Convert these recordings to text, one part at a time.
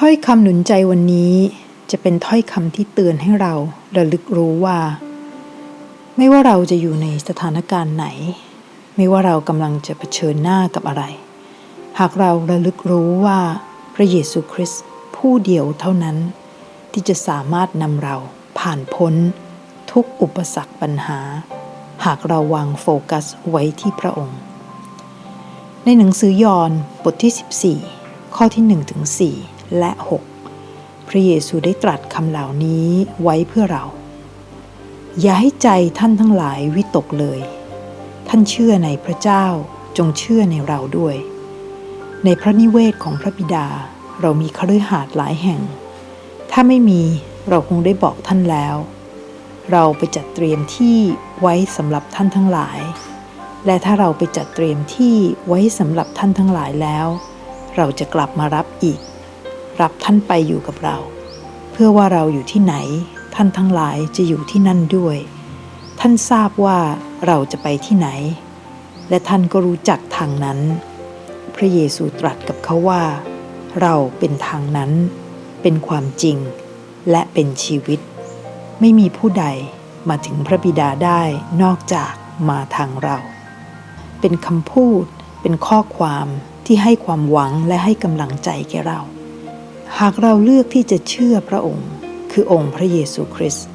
ถ้อยคำหนุนใจวันนี้จะเป็นถ้อยคำที่เตือนให้เราระลึกรู้ว่า ไม่ว่าเราจะอยู่ในสถานการณ์ไหน ไม่ว่าเรากำลังจะเผชิญหน้ากับอะไร หากเราระลึกรู้ว่าพระเยซูคริสต์ผู้เดียวเท่านั้น ที่จะสามารถนำเราผ่านพ้นทุกอุปสรรคปัญหา หากเราวางโฟกัสไว้ที่พระองค์ ในหนังสือยอห์นบทที่ 14 ข้อที่1ถึง4 และ 6 พระเยซูได้ตรัสคำเหล่านี้ไว้เพื่อเรา อย่าให้ใจท่านทั้งหลายวิตกเลย ท่านเชื่อในพระเจ้าจงเชื่อในเราด้วย ในพระนิเวศของพระบิดาเรามีคฤหาสน์หลายแห่ง ถ้าไม่มีเราคงได้บอกท่านแล้ว เราไปจัดเตรียมที่ไว้สำหรับท่านทั้งหลาย และถ้าเราไปจัดเตรียมที่ไว้สำหรับท่านทั้งหลายแล้ว เราจะกลับมารับอีก รับท่านไปอยู่กับเรา เพื่อว่าเราอยู่ที่ไหน ท่านทั้งหลายจะอยู่ที่นั่นด้วย ท่านทราบว่าเราจะไปที่ไหน และท่านก็รู้จักทางนั้น พระเยซูตรัสกับเขาว่า เราเป็นทางนั้น เป็นความจริง และเป็นชีวิต ไม่มีผู้ใดมาถึงพระบิดาได้นอกจากมาทางเรา เป็นคำพูด เป็นข้อความที่ให้ความหวังและให้กำลังใจแก่เรา หากเราเลือกที่จะเชื่อพระองค์ คือองค์พระเยซูคริสต์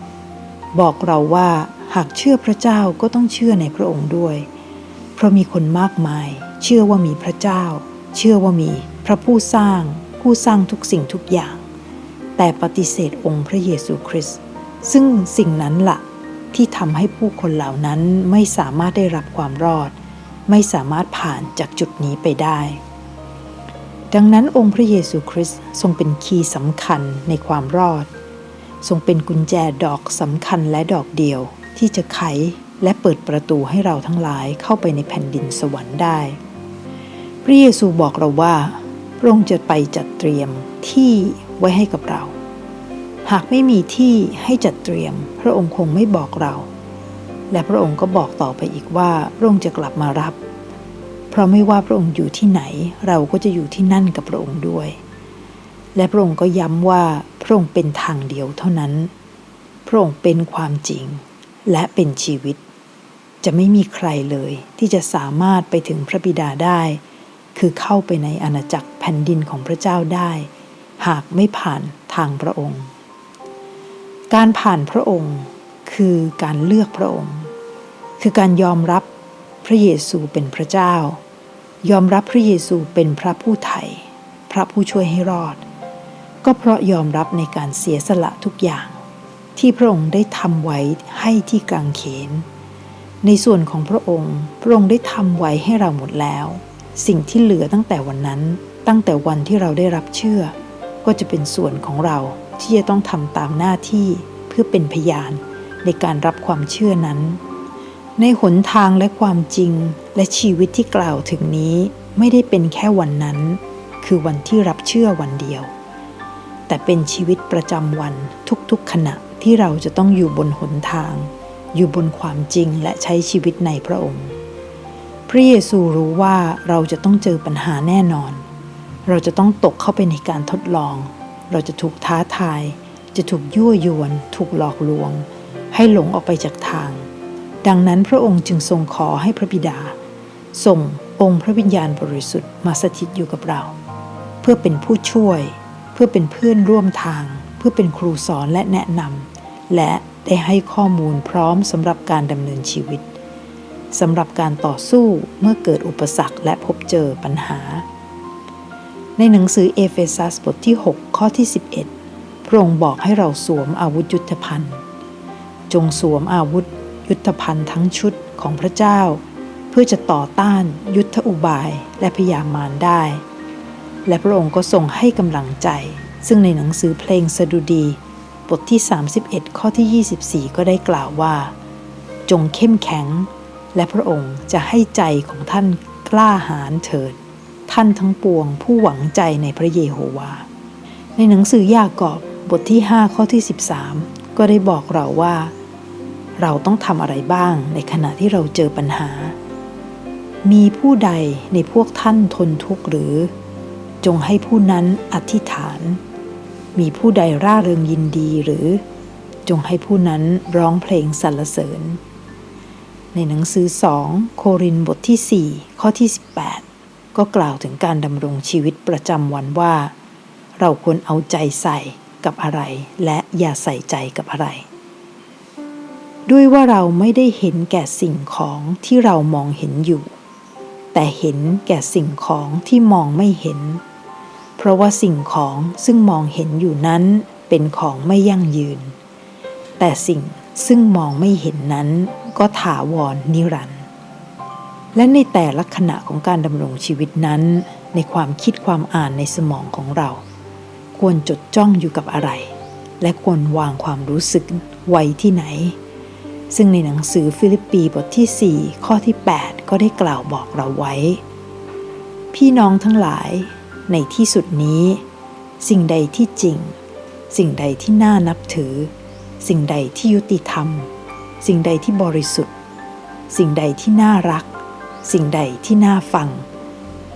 บอกเราว่าหากเชื่อพระเจ้าก็ต้องเชื่อในพระองค์ด้วย เพราะมีคนมากมาย เชื่อว่ามีพระเจ้า เชื่อว่ามีพระผู้สร้าง ผู้สร้างทุกสิ่งทุกอย่าง แต่ปฏิเสธองค์พระเยซูคริสต์ซึ่งสิ่งนั้นละ่ะที่ทำให้ผู้คนเหล่านั้นไม่สามารถได้รับความรอด ไม่สามารถผ่านจากจุดนี้ไปได้ ดังนั้นองค์พระเยซูคริสต์ทรงเป็นคีย์สำคัญในความรอด ทรงเป็นกุญแจดอกสำคัญและดอกเดียว ที่จะไขและเปิดประตูให้เราทั้งหลายเข้าไปในแผ่นดินสวรรค์ได้ พระเยซูบอกเราว่า พระองค์จะไปจัดเตรียมที่ไว้ให้กับเรา หากไม่มีที่ให้จัดเตรียม พระองค์คงไม่บอกเรา และพระองค์ก็บอกต่อไปอีกว่าพระองค์จะกลับมารับ เพราะไม่ว่าพระองค์อยู่ที่ไหน เราก็จะอยู่ที่นั่นกับพระองค์ด้วย และพระองค์ก็ย้ำว่าพระองค์เป็นทางเดียวเท่านั้น พระองค์เป็นความจริง และเป็นชีวิต จะไม่มีใครเลยที่จะสามารถไปถึงพระบิดาได้ คือเข้าไปในอาณาจักรแผ่นดินของพระเจ้าได้ หากไม่ผ่านทางพระองค์ การผ่านพระองค์คือการเลือกพระองค์ คือการยอมรับ ระเยซูเป็นพระเจ้า ยอมรับพระเยซูเป็นพระผู้ไถ่พระผู้ช่วยให้รอด ก็เพราะยอมรับในการเสียสละทุกอย่าง ที่พระองค์ได้ทำไว้ให้ที่กางเขน ในส่วนของพระองค์ พระองค์ได้ทำไว้ให้เราหมดแล้ว สิ่งที่เหลือตั้งแต่วันนั้นตั้งแต่วันที่เราได้รับเชื่อ ก็จะเป็นส่วนของเราที่จะต้องทำตามหน้าที่เพื่อเป็นพยานในการรับความเชื่อนั้น ในหนทางและความจริงและชีวิตที่กล่าวถึงนี้ไม่ได้เป็นแค่วันนั้น คือวันที่รับเชื่อวันเดียว แต่เป็นชีวิตประจำวันทุกๆขณะที่เราจะต้องอยู่บนหนทาง อยู่บนความจริงและใช้ชีวิตในพระองค์พระเยซูรู้ว่าเราจะต้องเจอปัญหาแน่นอน เราจะต้องตกเข้าไปในการทดลอง เราจะถูกท้าทาย จะถูกยั่วยวน ถูกหลอกลวง ให้หลงออกไปจากทาง ดังนั้นพระองค์จึงทรงขอให้พระบิดา ส่งองค์พระวิญญาณบริสุทธิ์มาสถิตอยู่กับเรา เพื่อเป็นผู้ช่วย เพื่อเป็นเพื่อนร่วมทาง เพื่อเป็นครูสอนและแนะนำและได้ให้ข้อมูลพร้อมสำหรับการดำเนินชีวิตสำหรับการต่อสู้เมื่อเกิดอุปสรรคและพบเจอปัญหา ในหนังสือเอเฟซัสบทที่ 6 ข้อที่ 11 พระองค์บอกให้เราสวมอาวุธยุทธภัณฑ์ จงสวมอาวุธ ยุทธภัณฑ์ทั้งชุดของพระเจ้า เพื่อจะต่อต้านยุทธอุบายและพยามารได้ และพระองค์ก็ทรงให้กำลังใจ ซึ่งในหนังสือเพลงสดุดี บทที่ 31 ข้อที่ 24 ก็ได้กล่าวว่า จงเข้มแข็ง และพระองค์จะให้ใจของท่านกล้าหาญเถิด ท่านทั้งปวงผู้หวังใจในพระเยโฮวา ในหนังสือยากอบบทที่ 5 ข้อที่ 13 ก็ได้บอกเราว่า เราต้องทำอะไรบ้างในขณะที่เราเจอปัญหา มีผู้ใดในพวกท่านทนทุกข์หรือ จงให้ผู้นั้นอธิษฐาน มีผู้ใดร่าเริงยินดีหรือ จงให้ผู้นั้นร้องเพลงสรรเสริญ ในหนังสือสองโครินบทที่ 4 ข้อที่ 18 ก็กล่าวถึงการดำรงชีวิตประจำวันว่า เราควรเอาใจใส่กับอะไร และอย่าใส่ใจกับอะไร ด้วยว่าเราไม่ได้เห็นแก่สิ่งของที่เรามองเห็นอยู่ แต่เห็นแก่สิ่งของที่มองไม่เห็น เพราะว่าสิ่งของซึ่งมองเห็นอยู่นั้นเป็นของไม่ยั่งยืน แต่สิ่งซึ่งมองไม่เห็นนั้นก็ถาวรนิรันดร์และในแต่ละขณะของการดำรงชีวิตนั้น ในความคิดความอ่านในสมองของเรา ควรจดจ้องอยู่กับอะไร และควรวางความรู้สึกไว้ที่ไหน ซึ่งในหนังสือฟิลิปปีบทที่ 4 ข้อที่ 8 ก็ได้กล่าวบอกเราไว้ พี่น้องทั้งหลาย ในที่สุดนี้ สิ่งใดที่จริง สิ่งใดที่น่านับถือ สิ่งใดที่ยุติธรรม สิ่งใดที่บริสุทธิ์ สิ่งใดที่น่ารัก สิ่งใดที่น่าฟัง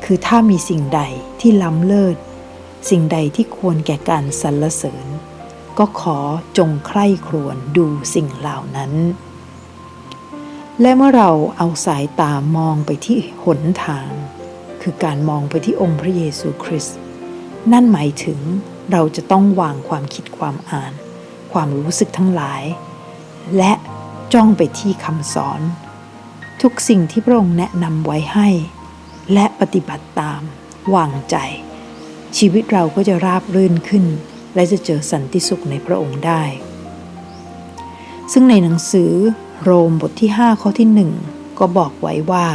คือถ้ามีสิ่งใดที่ล้ำเลิศ สิ่งใดที่ควรแก่การสรรเสริญ ก็ขอจงใคร่ครวญดูสิ่งเหล่านั้น และเมื่อเราเอาสายตามองไปที่หนทาง คือการมองไปที่องค์พระเยซูคริสต์นั่นหมายถึงเราจะต้องวางความคิดความอ่าน ความรู้สึกทั้งหลาย และจ้องไปที่คำสอน ทุกสิ่งที่พระองค์แนะนำไว้ให้ และปฏิบัติตาม วางใจ ชีวิตเราก็จะราบรื่นขึ้น และจะเจอสันติสุขในพระองค์ได้ ซึ่งในหนังสือโรมบทที่ 5 ข้อที่1ก็บอกไว้ว่า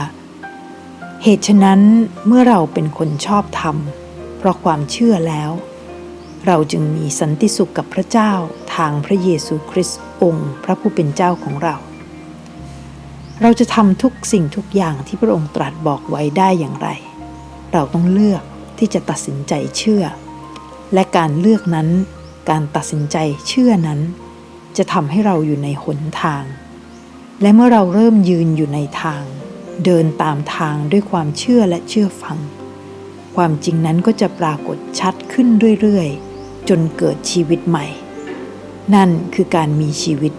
เหตุฉะนั้นเมื่อเราเป็นคนชอบธรรม เพราะความเชื่อแล้ว เราจึงมีสันติสุขกับพระเจ้าทางพระเยซูคริสต์องค์ พระผู้เป็นเจ้าของเรา เราจะทำทุกสิ่งทุกอย่างที่พระองค์ตรัสบอกไว้ได้อย่างไร เราต้องเลือกที่จะตัดสินใจเชื่อ และการเลือกนั้น การตัดสินใจเชื่อนั้น จะทำให้เราอยู่ในหนทาง และเมื่อเราเริ่มยืนอยู่ในทาง เดินตามทางด้วยความเชื่อและเชื่อฟัง ความจริงนั้นก็จะปรากฏชัดขึ้นเรื่อยๆ จนเกิดชีวิตใหม่ นั่นคือการมีชีวิต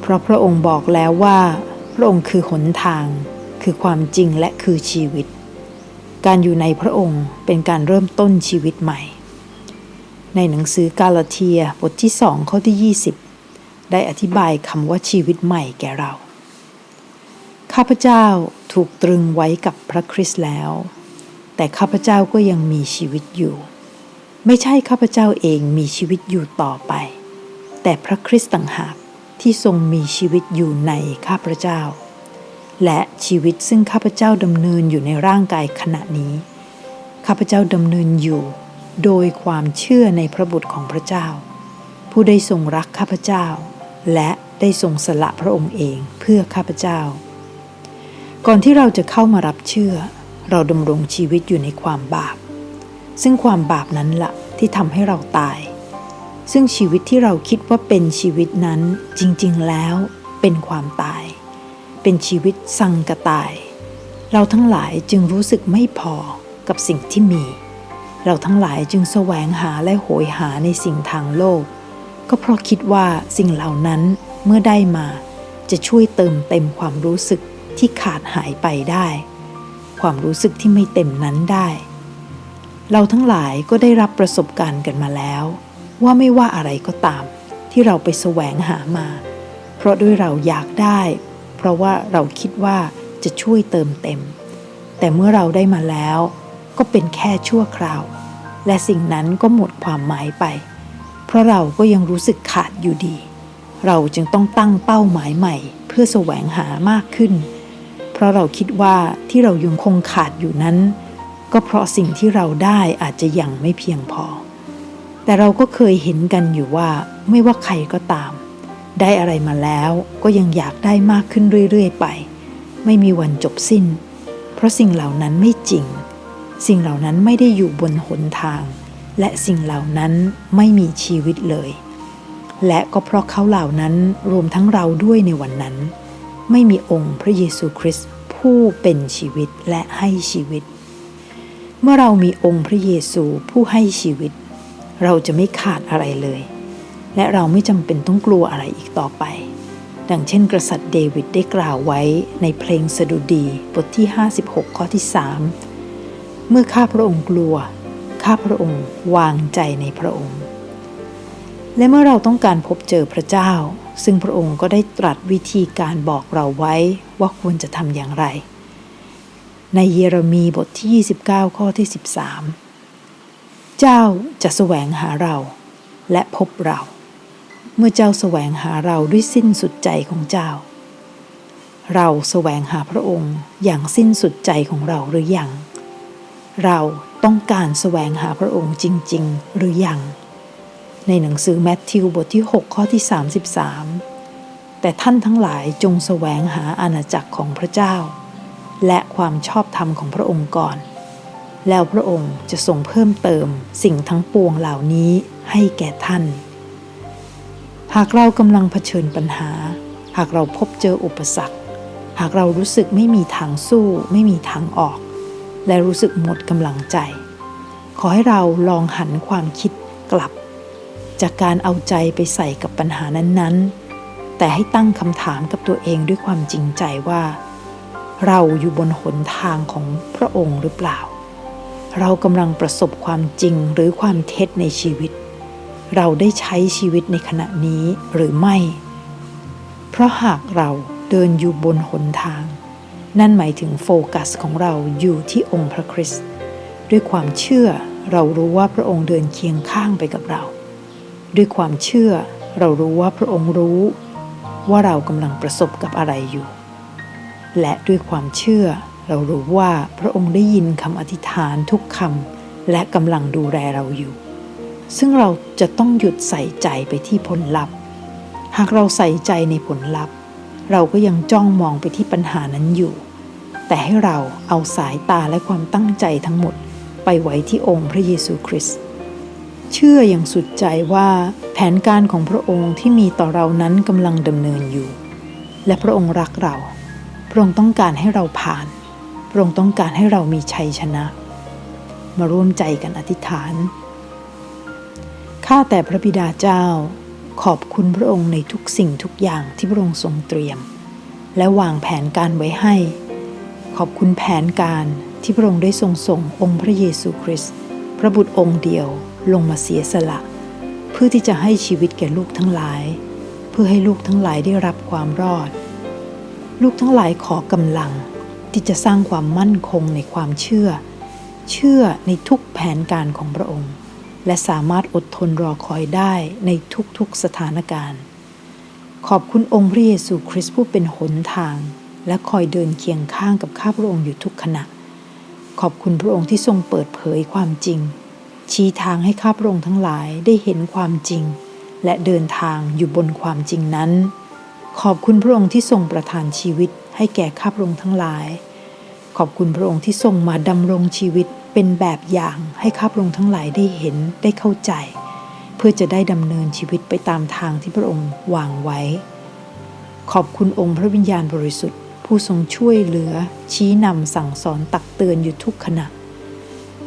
เพราะพระองค์บอกแล้วว่า พระองค์คือหนทาง คือความจริงและคือชีวิต การอยู่ในพระองค์เป็นการเริ่มต้นชีวิตใหม่ ในหนังสือกาลาเทียบทที่สองข้อที่ 20 ได้อธิบายคำว่าชีวิตใหม่แก่เรา ข้าพเจ้าถูกตรึงไว้กับพระคริสต์แล้ว แต่ข้าพเจ้าก็ยังมีชีวิตอยู่ ไม่ใช่ข้าพเจ้าเองมีชีวิตอยู่ต่อไป แต่พระคริสต์ต่างหากที่ทรงมีชีวิตอยู่ในข้าพเจ้า และชีวิตซึ่งข้าพเจ้าดำเนินอยู่ในร่างกายขณะนี้ ข้าพเจ้าดำเนินอยู่ โดยความเชื่อในพระบุตรของพระเจ้า ผู้ได้ทรงรักข้าพเจ้า และได้ทรงสละพระองค์เองเพื่อข้าพเจ้า ก่อนที่เราจะเข้ามารับเชื่อ เราดำรงชีวิตอยู่ในความบาป ซึ่งความบาปนั้นละที่ทำให้เราตาย ซึ่งชีวิตที่เราคิดว่าเป็นชีวิตนั้นจริงๆแล้วเป็นความตาย เป็นชีวิตสังกตาย เราทั้งหลายจึงรู้สึกไม่พอกับสิ่งที่มี เราทั้งหลายจึงแสวงหาและโหยหาในสิ่งทางโลก ก็เพราะคิดว่าสิ่งเหล่านั้นเมื่อได้มา จะช่วยเติมเต็มความรู้สึกที่ขาดหายไปได้ ความรู้สึกที่ไม่เต็มนั้นได้ เราทั้งหลายก็ได้รับประสบการณ์กันมาแล้ว ว่าไม่ว่าอะไรก็ตาม ที่เราไปแสวงหามา เพราะด้วยเราอยากได้ เพราะว่าเราคิดว่าจะช่วยเติมเต็ม แต่เมื่อเราได้มาแล้ว ก็เป็นแค่ชั่วคราว และสิ่งนั้นก็หมดความหมายไป เพราะเราก็ยังรู้สึกขาดอยู่ดี เราจึงต้องตั้งเป้าหมายใหม่ เพื่อแสวงหามากขึ้น เพราะเราคิดว่าที่เรายังคงขาดอยู่นั้น ก็เพราะสิ่งที่เราได้อาจจะยังไม่เพียงพอ แต่เราก็เคยเห็นกันอยู่ว่าไม่ว่าใครก็ตาม ได้อะไรมาแล้วก็ยังอยากได้มากขึ้นเรื่อยๆไป ไม่มีวันจบสิ้น เพราะสิ่งเหล่านั้นไม่จริง สิ่งเหล่านั้นไม่ได้อยู่บนหนทาง และสิ่งเหล่านั้นไม่มีชีวิตเลย และก็เพราะเขาเหล่านั้นรวมทั้งเราด้วยในวันนั้น ไม่มีองค์พระเยซูคริสต์ผู้เป็นชีวิตและให้ชีวิต เมื่อเรามีองค์พระเยซูผู้ให้ชีวิต เราจะไม่ขาดอะไรเลย และเราไม่จำเป็นต้องกลัวอะไรอีกต่อไปดังเช่นกษัตริย์เดวิดได้กล่าวไว้ในเพลงสดุดีบทที่ 56 ข้อที่ 3 เมื่อข้าพระองค์กลัว ข้าพระองค์วางใจในพระองค์ และเมื่อเราต้องการพบเจอพระเจ้า ซึ่งพระองค์ก็ได้ตรัสวิธีการบอกเราไว้ว่าควรจะทำอย่างไร ในเยเรมีบทที่ 29 ข้อที่ 13 เจ้าจะแสวงหาเราและพบเรา เมื่อเจ้าแสวงหาเราด้วยสิ้นสุดใจของเจ้า เราแสวงหาพระองค์อย่างสิ้นสุดใจของเราหรือยัง เราต้องการแสวงหาพระองค์จริง ๆ หรือยัง ในหนังสือแมทธิวบทที่ 6 ข้อที่ 33 แต่ท่านทั้งหลายจงแสวงหาอาณาจักรของพระเจ้า และความชอบธรรมของพระองค์ก่อน แล้วพระองค์จะทรงเพิ่มเติมสิ่งทั้งปวงเหล่านี้ให้แก่ท่าน หากเรากำลังเผชิญปัญหา หากเราพบเจออุปสรรค หากเรารู้สึกไม่มีทางสู้ไม่มีทางออก และรู้สึกหมดกำลังใจ ขอให้เราลองหันความคิดกลับ จากการเอาใจไปใส่กับปัญหานั้นๆ แต่ให้ตั้งคำถามกับตัวเองด้วยความจริงใจว่า เราอยู่บนหนทางของพระองค์หรือเปล่า เรากำลังประสบความจริงหรือความเท็จในชีวิต เราได้ใช้ชีวิตในขณะนี้หรือไม่ เพราะหากเราเดินอยู่บนหนทาง นั่นหมายถึงโฟกัสของเราอยู่ที่องค์พระคริสต์ด้วยความเชื่อเรารู้ว่าพระองค์เดินเคียงข้างไปกับเรา ด้วยความเชื่อเรารู้ว่าพระองค์รู้ว่าเรากำลังประสบกับอะไรอยู่ และด้วยความเชื่อเรารู้ว่าพระองค์ได้ยินคำอธิษฐานทุกคำและกำลังดูแลเราอยู่ ซึ่งเราจะต้องหยุดใส่ใจไปที่ผลลัพธ์ หากเราใส่ใจในผลลัพธ์ เราก็ยังจ้องมองไปที่ปัญหานั้นอยู่ แต่ให้เราเอาสายตาและความตั้งใจทั้งหมดไปไว้ที่องค์พระเยซูคริสต์เชื่ออย่างสุดใจว่าแผนการของพระองค์ที่มีต่อเรานั้นกำลังดำเนินอยู่ และพระองค์รักเรา พระองค์ต้องการให้เราผ่าน พระองค์ต้องการให้เรามีชัยชนะ มาร่วมใจกันอธิษฐาน ข้าแต่พระบิดาเจ้า ขอบคุณพระองค์ในทุกสิ่งทุกอย่างที่พระองค์ทรงเตรียม และวางแผนการไว้ให้ ขอบคุณแผนการที่พระองค์ได้ทรงส่งองค์พระเยซูคริสต์พระบุตรองค์เดียวลงมาเสียสละ เพื่อที่จะให้ชีวิตแก่ลูกทั้งหลาย เพื่อให้ลูกทั้งหลายได้รับความรอด ลูกทั้งหลายขอกำลังที่จะสร้างความมั่นคงในความเชื่อ เชื่อในทุกแผนการของพระองค์ และสามารถอดทนรอคอยได้ในทุกๆสถานการณ์ ขอบคุณองค์พระเยซูคริสต์ผู้เป็นหนทาง และคอยเดินเคียงข้างกับข้าพระองค์อยู่ทุกขณะ ขอบคุณพระองค์ที่ทรงเปิดเผยความจริง ชี้ทางให้ข้าพระองค์ทั้งหลายได้เห็นความจริง และเดินทางอยู่บนความจริงนั้น ขอบคุณพระองค์ที่ทรงประทานชีวิตให้แก่ข้าพระองค์ทั้งหลาย ขอบคุณพระองค์ที่ทรงมาดำรงชีวิต เป็นแบบอย่างให้ข้าพระองค์ทั้งหลายได้เห็นได้เข้าใจ เพื่อจะได้ดำเนินชีวิตไปตามทางที่พระองค์วางไว้ ขอบคุณองค์พระวิญญาณบริสุทธิ์ ผู้ทรงช่วยเหลือ ชี้นำสั่งสอนตักเตือนอยู่ทุกขณะ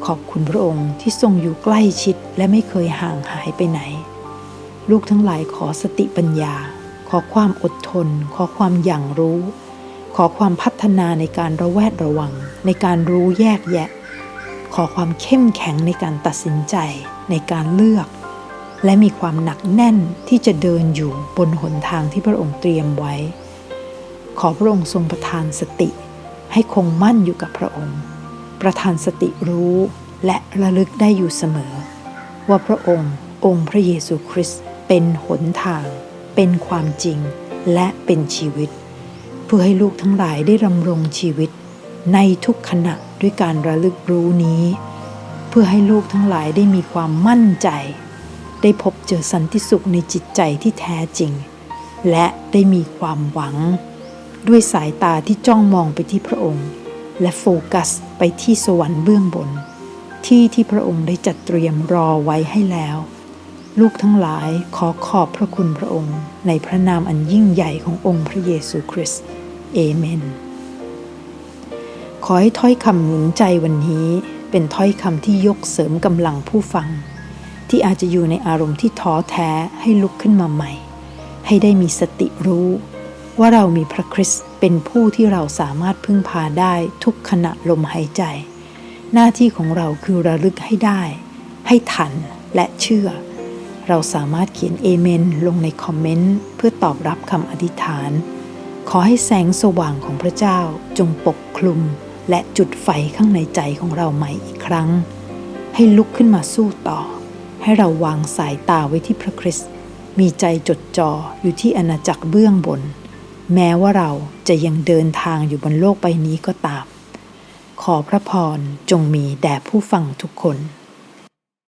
ขอบคุณพระองค์ที่ทรงอยู่ใกล้ชิดและไม่เคยห่างหายไปไหน ลูกทั้งหลายขอสติปัญญา ขอความอดทน ขอความอย่างรู้ ขอความพัฒนาในการระแวดระวัง ในการรู้แยกแยะ ขอความเข้มแข็งในการตัดสินใจในการเลือก และมีความหนักแน่นที่จะเดินอยู่บนหนทางที่พระองค์เตรียมไว้ ขอพระองค์ทรงประทานสติให้คงมั่นอยู่กับพระองค์ ประทานสติรู้และระลึกได้อยู่เสมอ ว่าพระองค์ องค์พระเยซูคริสต์เป็นหนทาง เป็นความจริงและเป็นชีวิต เพื่อให้ลูกทั้งหลายได้ดำรงชีวิตในทุกขณะ ด้วยการระลึกรู้นี้ เพื่อให้ลูกทั้งหลายได้มีความมั่นใจ ได้พบเจอสันติสุขในจิตใจที่แท้จริง และได้มีความหวัง ด้วยสายตาที่จ้องมองไปที่พระองค์ และโฟกัสไปที่สวรรค์เบื้องบน ที่ที่พระองค์ได้จัดเตรียมรอไว้ให้แล้ว ลูกทั้งหลายขอขอบพระคุณพระองค์ ในพระนามอันยิ่งใหญ่ขององค์พระเยซูคริสต์เอเมน ขอให้ถ้อยคำหนุนใจวันนี้เป็นถ้อยคำที่ยกเสริมกำลังผู้ฟังทที่อาจจะอยู่ในอารมณ์ที่ท้อแท้ให้ลุกขึ้นมาใหม่ ให้ได้มีสติรู้ ว่าเรามีพระคริสต์เป็นผู้ที่เราสามารถพึ่งพาได้ทุกขณะลมหายใจ หน้าที่ของเราคือระลึกให้ได้ ให้ทันและเชื่อ เราสามารถเขียนเอเมนลงในคอมเมนต์เพื่อตอบรับคำอธิษฐาน ขอให้แสงสว่างของพระเจ้าจงปกคลุม และจุดไฟข้างในใจของเราใหม่อีกครั้ง ให้ลุกขึ้นมาสู้ต่อ ให้เราวางสายตาไว้ที่พระคริสต์มีใจจดจ่ออยู่ที่อาณาจักรเบื้องบน แม้ว่าเราจะยังเดินทางอยู่บนโลกใบนี้ก็ตาม ขอพระพรจงมีแด่ผู้ฟังทุกคน